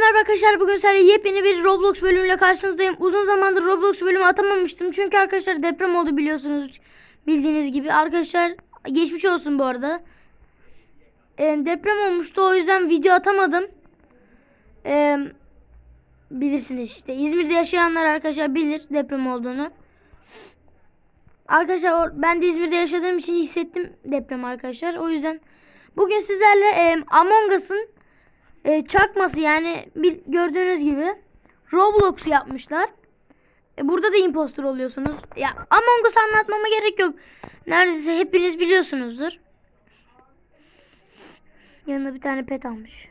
merhaba arkadaşlar. Bugün sizlerle yepyeni bir Roblox bölümüyle karşınızdayım. Uzun zamandır Roblox bölümü atamamıştım. Çünkü arkadaşlar deprem oldu biliyorsunuz. Bildiğiniz gibi. Arkadaşlar geçmiş olsun bu arada. Ee, deprem olmuştu. O yüzden video atamadım. Ee, bilirsiniz işte. İzmir'de yaşayanlar arkadaşlar bilir deprem olduğunu. Arkadaşlar ben de İzmir'de yaşadığım için hissettim deprem arkadaşlar. O yüzden bugün sizlerle e, Among Us'ın e, çakması yani bir, gördüğünüz gibi Roblox yapmışlar. E, burada da impostor oluyorsunuz. Ya Among Us anlatmama gerek yok. Neredeyse hepiniz biliyorsunuzdur. Yanına bir tane pet almış.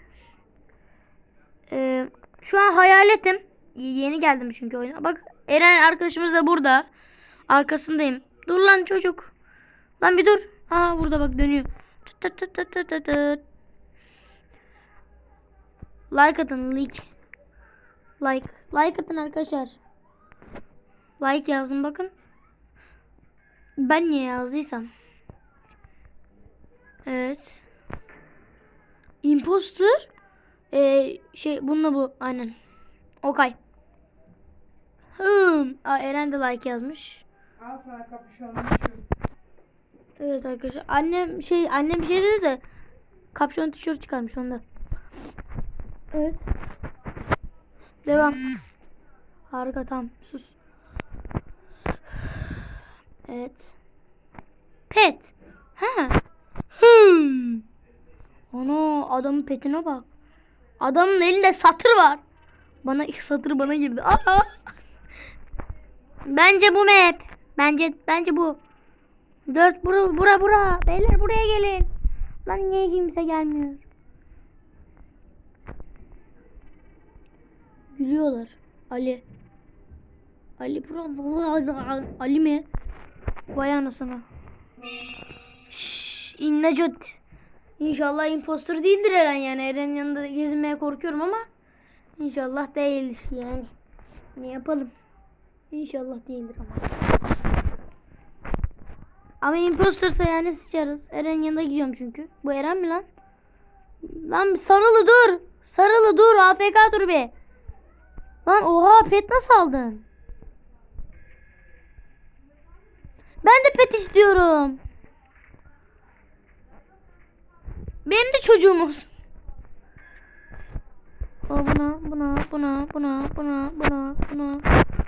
E, şu an hayaletim. Yeni geldim çünkü oyuna. Bak Eren arkadaşımız da burada. Arkasındayım. Dur lan çocuk. Lan bir dur. Aa burada bak dönüyor. Tut tut tut tut tut tut. Like atın like. Like. Like atın arkadaşlar. Like yazdım bakın. Ben niye yazdıysam. Evet. Imposter. Ee, şey bununla bu aynen. Okay. Hmm. Aa, Eren de like yazmış. Al sana kapüşonlu tişört. Evet arkadaşlar. Annem şey annem bir şey dedi de kapşon tişört çıkarmış onda. Evet. Devam. Harika tamam. Sus. Evet. Pet. Ha. Hmm. Ana adamın petine bak. Adamın elinde satır var. Bana ilk satır bana girdi. Aa. Bence bu map. Bence bence bu. Dört bura bura bura. Beyler buraya gelin. Lan niye kimse gelmiyor? Gülüyorlar. Ali. Ali burada. Ali mi? Vay anasını. Şşş. İnnecet. İnşallah impostor değildir Eren yani. Eren'in yanında gezinmeye korkuyorum ama inşallah değildir yani. Ne yapalım? İnşallah değildir ama. Ama impostersa yani sıçarız. Eren'in yanına gidiyorum çünkü. Bu Eren mi lan? Lan sarılı dur. Sarılı dur. AFK dur be. Lan oha pet nasıl aldın? Ben de pet istiyorum. Benim de çocuğum olsun. O buna, buna, buna, buna, buna, buna, buna,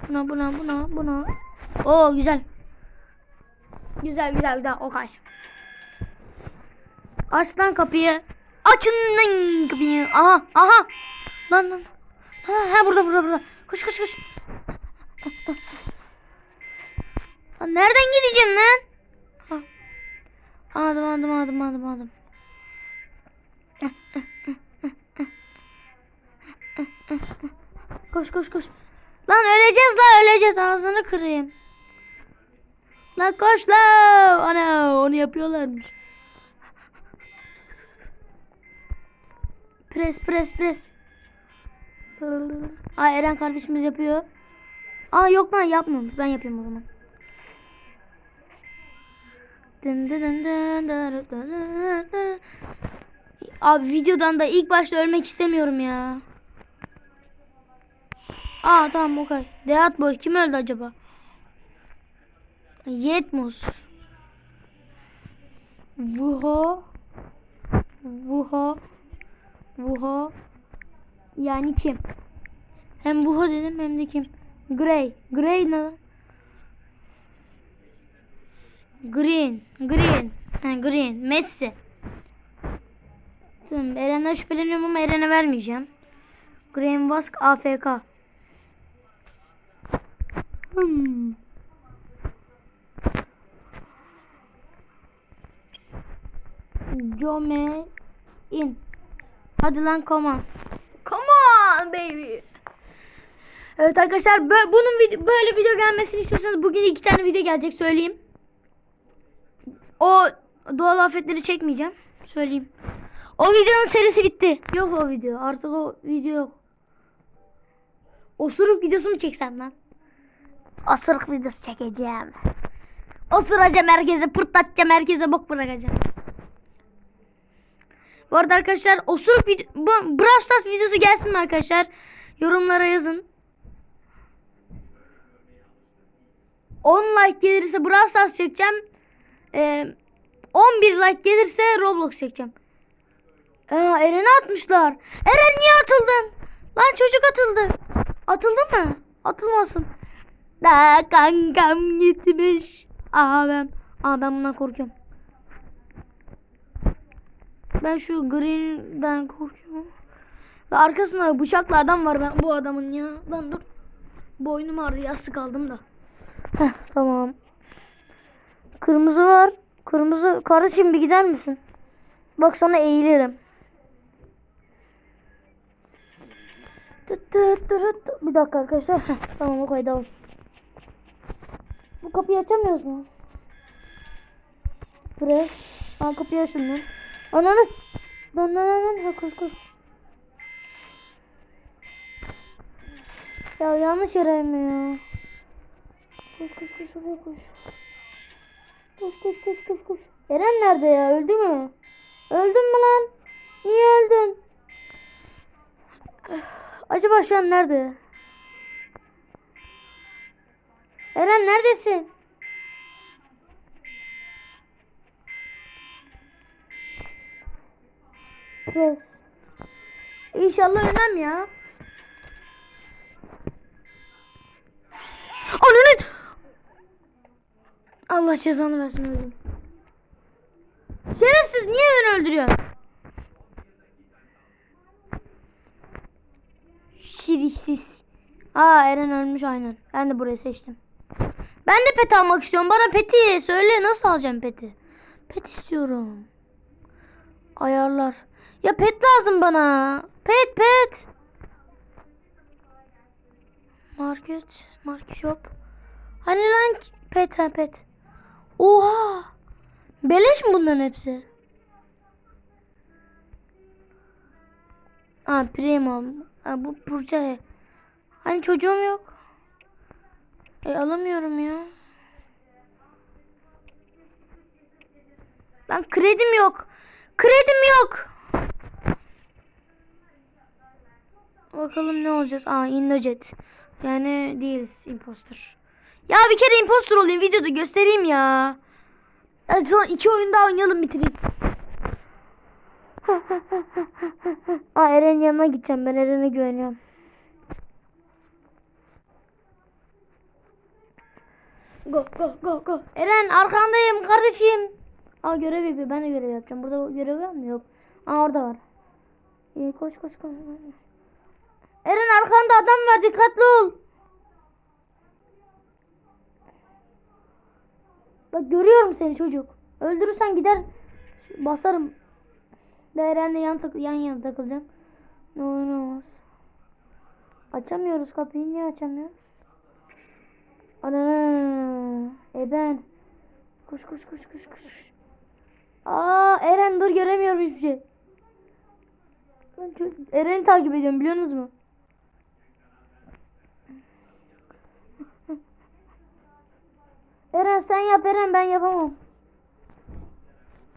buna, buna, buna, buna. Oo güzel. Güzel güzel güzel. Okay. Aç lan kapıyı. Açın lan kapıyı. Aha aha. Lan lan. Ha, ha burada burada burada. Koş koş koş. Lan nereden gideceğim lan? Ha. Aldım aldım aldım aldım aldım. Koş koş koş. Lan öleceğiz la öleceğiz ağzını kırayım. Lan koş la. Ana onu yapıyorlarmış. Pres pres pres. Aa Eren kardeşimiz yapıyor. Aa yok lan yapmıyormuş. Ben yapayım o zaman. Abi videodan da ilk başta ölmek istemiyorum ya. Aa tamam okay. Deat boy kim öldü acaba? Yetmus. Vuho. Vuho. Vuho. Yani kim? Hem Vuho dedim hem de kim? Grey. Grey ne? Green. Green. Ha, green. Messi. Tamam Eren'den şüpheleniyorum ama Eren'e vermeyeceğim. Green Wask AFK. Hmm. Jome in. Hadi lan come Evet arkadaşlar bunun vid- böyle video gelmesini istiyorsanız bugün iki tane video gelecek söyleyeyim. O doğal afetleri çekmeyeceğim. Söyleyeyim. O videonun serisi bitti. Yok o video. Artık o video yok. Osuruk videosu mu çeksem lan? Osuruk videosu çekeceğim. Osuracağım herkese, pırtlatacağım herkese, bok bırakacağım. Bu arada arkadaşlar osuruk video, Brawl Stars videosu gelsin mi arkadaşlar? Yorumlara yazın. 10 like gelirse Brawl Stars çekeceğim. Ee, 11 like gelirse Roblox çekeceğim. Aa, Eren'e atmışlar. Eren niye atıldın? Lan çocuk atıldı. Atıldı mı? Atılmasın. Da kankam gitmiş. Abim. Aa ben bundan korkuyorum. Ben şu green'den korkuyorum. Ve arkasında bıçaklı adam var ben bu adamın ya. Lan dur. Boynum ağrıdı yastık aldım da. Heh, tamam. Kırmızı var. Kırmızı kardeşim bir gider misin? Bak sana eğilirim. Bir dakika arkadaşlar. Tamam o kaydı al. Bu kapıyı açamıyoruz mu? Buraya. Aa kapıyı açın lan. Ananı. Lan lan lan. Ha koş koş. Ya yanlış yere mi ya? Koş koş koş oraya koş. Koş koş koş koş koş. Eren nerede ya? Öldü mü? Öldün mü lan? Niye öldün? Acaba şu an nerede? Eren neredesin? Press. İnşallah ölmem ya. Ananı! Allah cezanı versin öldüm. Şerefsiz niye beni öldürüyorsun? Şerefsiz. Aa Eren ölmüş aynen. Ben de burayı seçtim. Ben de pet almak istiyorum. Bana peti söyle nasıl alacağım peti? Pet istiyorum. Ayarlar. Ya pet lazım bana. Pet pet. Market. Market shop. Hani lan pet ha pet. Oha. Beleş mi bunların hepsi? Ha primo. Ha, bu Burca. Hani çocuğum yok. E alamıyorum ya. Lan kredim yok. Kredim yok. Bakalım ne olacağız. Aa Innojet. Yani değiliz imposter. Ya bir kere imposter olayım videoda göstereyim ya. Hadi son iki oyun daha oynayalım bitireyim. Aa Eren'in yanına gideceğim. Ben Eren'e güveniyorum. Go go go go. Eren arkandayım kardeşim. Aa görev yapıyor. Ben de görev yapacağım. Burada görev var mı? Yok. Aa orada var. İyi koş koş koş. Eren arkanda adam var. Dikkatli ol. Bak görüyorum seni çocuk. Öldürürsen gider basarım. Ve Eren'le yan, yan yana takılacağım. Ne olur olmaz. Açamıyoruz kapıyı. Niye açamıyoruz? Ana. E ben. Koş koş koş koş koş. Aa Eren dur göremiyorum hiçbir şey. Eren'i takip ediyorum biliyorsunuz mu? Eren sen yap Eren ben yapamam.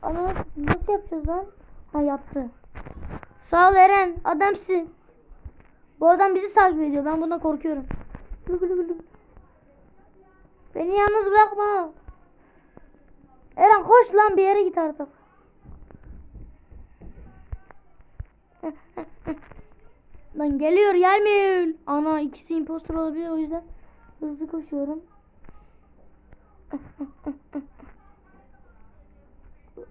Ana nasıl yapacağız lan? Ha yaptı. Sağ ol Eren adamsın. Bu adam bizi takip ediyor. Ben bundan korkuyorum. Beni yalnız bırakma. Eren koş lan bir yere git artık. Lan geliyor gelmiyor. Ana ikisi impostor olabilir o yüzden hızlı koşuyorum.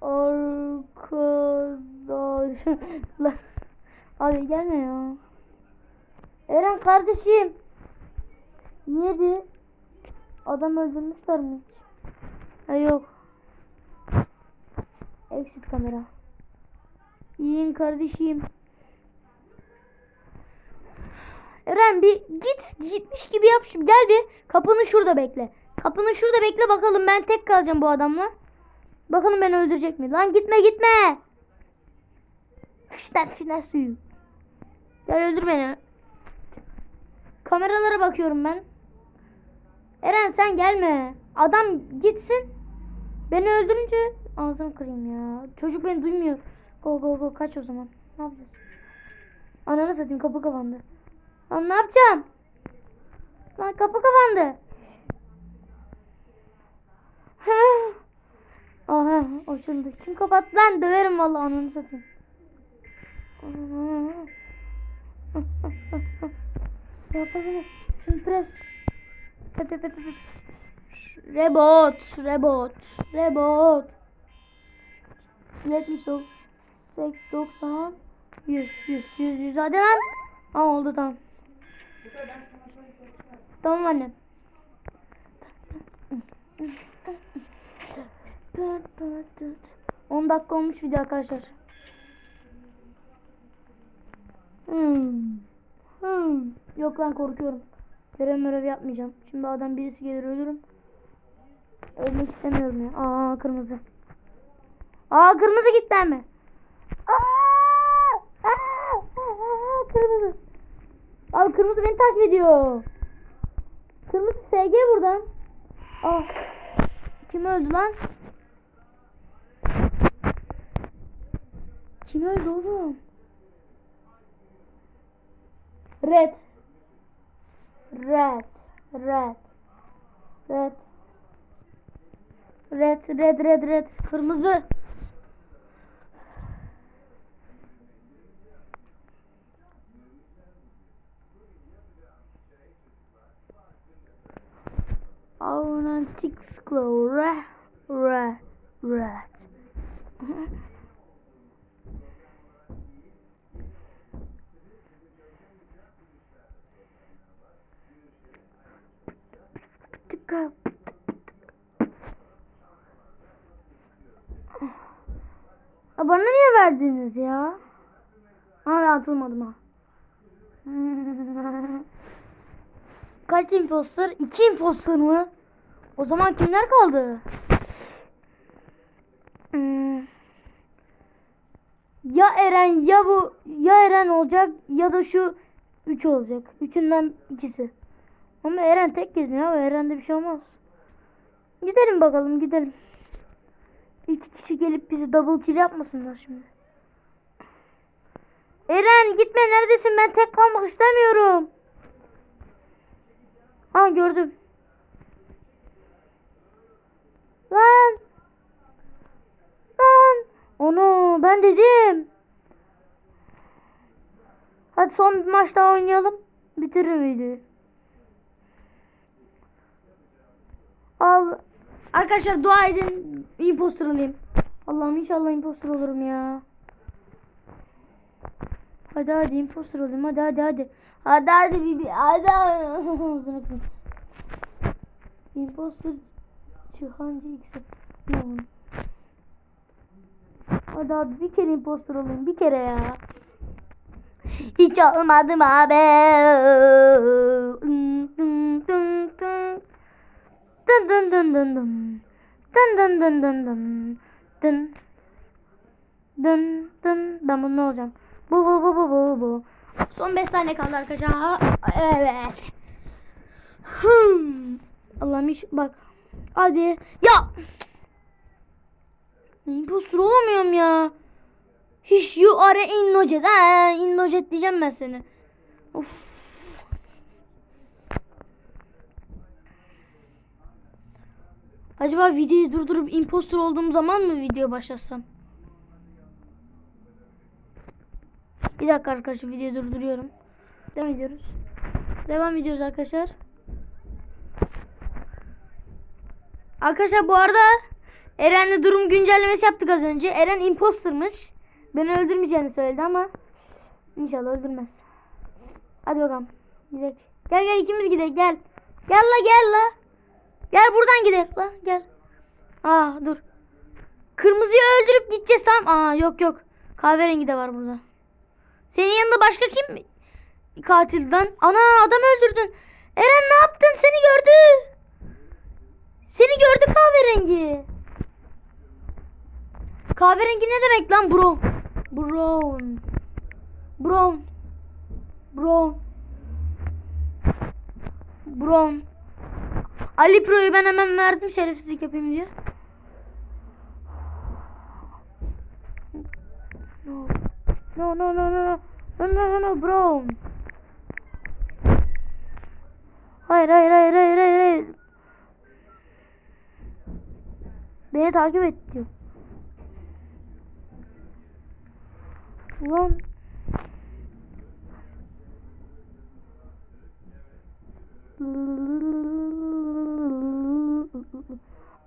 Arkadaşlar. Abi gelme ya. Eren kardeşim. Niyedi? Adam öldürmüşler mi? Ha yok. Exit kamera. Yiyin kardeşim. Eren bir git gitmiş gibi yap şu gel bir kapını şurada bekle. Kapını şurada bekle bakalım ben tek kalacağım bu adamla. Bakalım beni öldürecek mi? Lan gitme gitme. İşte final suyu. Gel öldür beni. Kameralara bakıyorum ben. Eren sen gelme. Adam gitsin. Beni öldürünce ağzını kırayım ya. Çocuk beni duymuyor. Go go go kaç o zaman. Ne yapacağız? Ananı satayım kapı kapandı. Lan ne yapacağım? Lan kapı kapandı. Aha açıldı. Kim kapattı lan? Döverim vallahi ananı satayım. Yapalım. Şimdi pres. Rebot, rebot, rebot. 79, 90, 100, 100, 100, 100. Hadi lan. Aa oldu tamam. Tamam annem. 10 dakika olmuş video arkadaşlar. Hmm. Hmm. Yok lan korkuyorum. Görev mörev yapmayacağım. Şimdi adam birisi gelir ölürüm. Ölmek istemiyorum ya. Aa kırmızı. Aa kırmızı gitti mi? Aa! Aa! Aa! Kırmızı. Abi kırmızı beni takip ediyor. Kırmızı SG buradan. Aa. Kim öldü lan? Kim öldü oğlum? Red. Red. Red. Red. Red, red, red, red. Kırmızı. Aromantic glow. Red, red, red. Bana niye verdiniz ya? Ha ben atılmadım ha. Kaç imposter? İki imposter mı? O zaman kimler kaldı? Hmm. Ya Eren ya bu ya Eren olacak ya da şu üç olacak. Üçünden ikisi. Ama Eren tek gezmiyor abi. Eren'de bir şey olmaz. Gidelim bakalım gidelim. İki kişi gelip bizi double kill yapmasınlar şimdi. Eren gitme neredesin ben tek kalmak istemiyorum. Ha gördüm. Lan. Lan. Onu ben dedim. Hadi son bir maç daha oynayalım. Bitiririm videoyu. Al. Arkadaşlar dua edin. Imposter olayım. Allah'ım inşallah imposter olurum ya. Hadi hadi imposter olayım. Hadi hadi hadi. Hadi hadi bibi. Hadi. Kırayım. Imposter Çıhancı oldu? Hadi abi bir kere imposter olayım. Bir kere ya. Hiç olmadım abi. Dın dın dın dın dın. Dın dın dın dın dın. Dın. Dın dın. Ben bunu ne olacağım? Bu bu bu bu bu bu. Son 5 saniye kaldı arkadaşlar. Evet. Hmm. Allah'ım iş bak. Hadi. Ya. Impostor olamıyorum ya. Hiç you are innocent. Ha, innocent diyeceğim ben seni. Of. Acaba videoyu durdurup impostor olduğum zaman mı video başlatsam? Bir dakika arkadaşlar videoyu durduruyorum. Devam ediyoruz. Devam ediyoruz arkadaşlar. Arkadaşlar bu arada Eren'le durum güncellemesi yaptık az önce. Eren impostermış. Beni öldürmeyeceğini söyledi ama inşallah öldürmez. Hadi bakalım. Gidelim. Gel gel ikimiz gidelim gel. Gel la gel la. Gel buradan gidelim la gel. Aa dur. Kırmızıyı öldürüp gideceğiz tamam. Aa yok yok. Kahverengi de var burada. Senin yanında başka kim katilden? Ana adam öldürdün. Eren ne yaptın? Seni gördü. Seni gördü kahverengi. Kahverengi ne demek lan bro? Brown. Brown. Brown. Brown. Ali Pro'yu ben hemen verdim şerefsizlik yapayım diye. No no no no. No no no no bro. Hayır hayır hayır hayır hayır hayır. Beni takip et diyor. Ulan.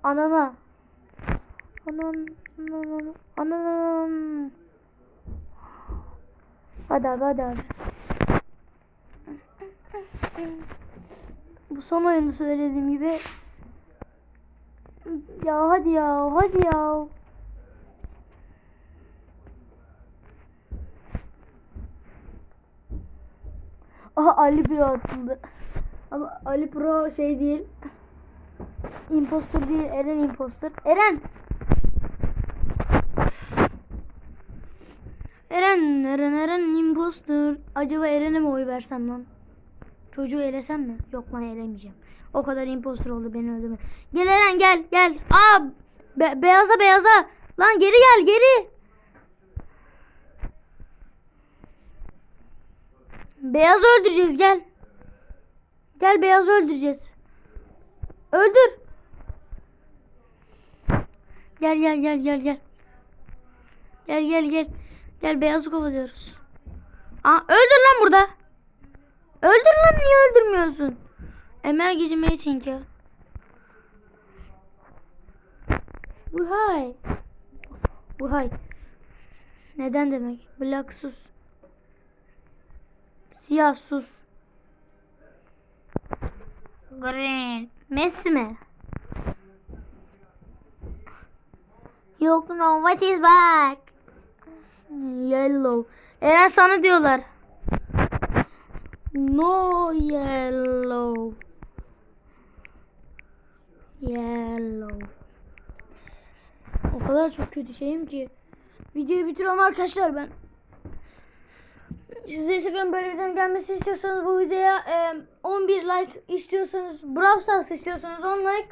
Anana. Anan. Anan. Anan. Hadi abi hadi abi. Bu son oyunu söylediğim gibi. Ya hadi ya hadi ya. Aha Ali Pro atıldı. Ama Ali Pro şey değil. Imposter değil. Eren imposter. Eren. Eren, Eren, Eren imposter. Acaba Eren'e mi oy versem lan? Çocuğu elesem mi? Yok lan elemeyeceğim. O kadar imposter oldu beni öldürme. Gel Eren gel gel. Aa be- beyaza beyaza. Lan geri gel geri. Beyazı öldüreceğiz gel. Gel beyazı öldüreceğiz. Öldür. Gel gel gel gel gel. Gel gel gel. Gel beyazı kovalıyoruz. Aa öldür lan burada. Öldür lan niye öldürmüyorsun? Emel Gece Mating ya. Vuhay. Vuhay. Neden demek? Black sus. Siyah sus. Green. Messi mi? Yok no what is back? Yellow. Eren sana diyorlar. No yellow. Yellow. O kadar çok kötü şeyim ki. Videoyu bitiriyorum arkadaşlar ben. Size seviyorum böyle videonun gelmesini istiyorsanız bu videoya e, 11 like istiyorsanız Brawl Stars istiyorsanız 10 like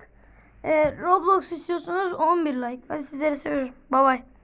e, Roblox istiyorsanız 11 like. Hadi sizleri seviyorum. Bay bay.